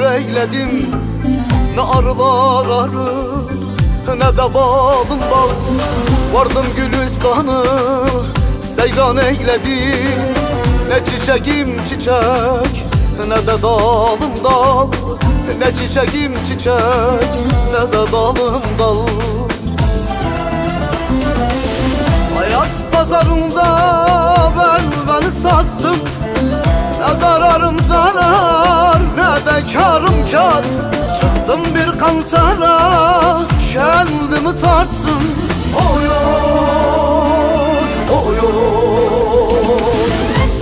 eyledim. Ne arılar arı Ne de balım bal. Vardım gülistanı Seyran eyledim. Ne çiçeğim çiçek Ne de dalım dal. Ne çiçeğim çiçek Ne de dalım dal. Hayat pazarında zararım zarar ne de karım kar? Çıktım bir kantara kendimi tarttım oy oy.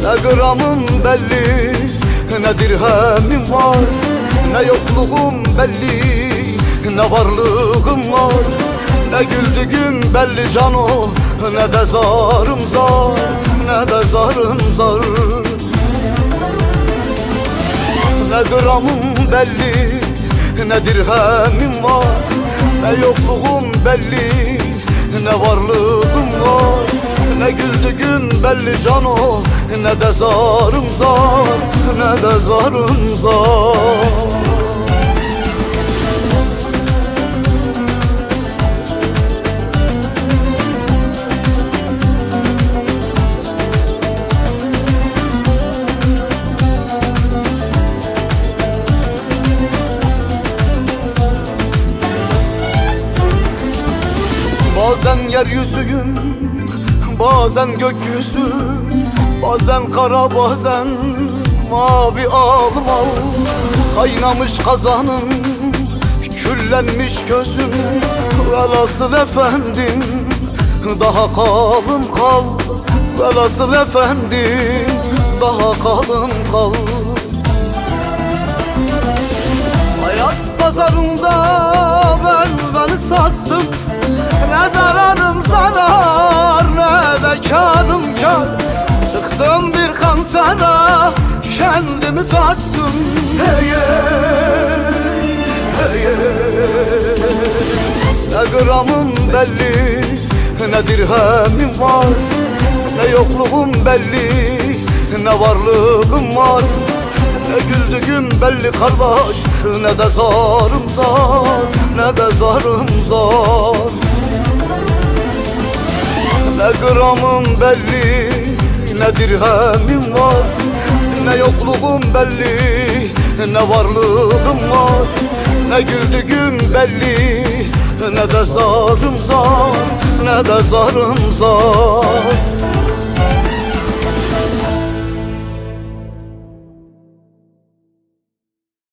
Ne gramım belli ne dirhemim var. Ne yokluğum belli ne varlığım var. Ne güldüğüm belli cano Ne de zarım zar Ne de zarım zar Ne gramım belli. Ne dirhemim var Ne yokluğum belli. Ne varlığım var Ne güldüğüm belli cano. Ne de zarım zar Ne de zarım zar yeryüzüyüm, bazen gökyüzü Bazen kara bazen mavi alım al Kaynamış kazanım, küllenmiş gözüm Velasıl efendim, daha kalım kal Velasıl efendim, daha kalım kal kantara kendimi tarttım. Hey, hey hey. Ne gramım belli ne dirhemim var. Ne yokluğum belli ne varlığım var. Ne güldüğüm belli kardeş Ne de zarım zar Ne de zarım zar. Ne gramım belli Ne dirhemim var? Ne yokluğum belli Ne varlığım var. Ne güldüğüm belli Ne de zarım zar Ne de zarım zar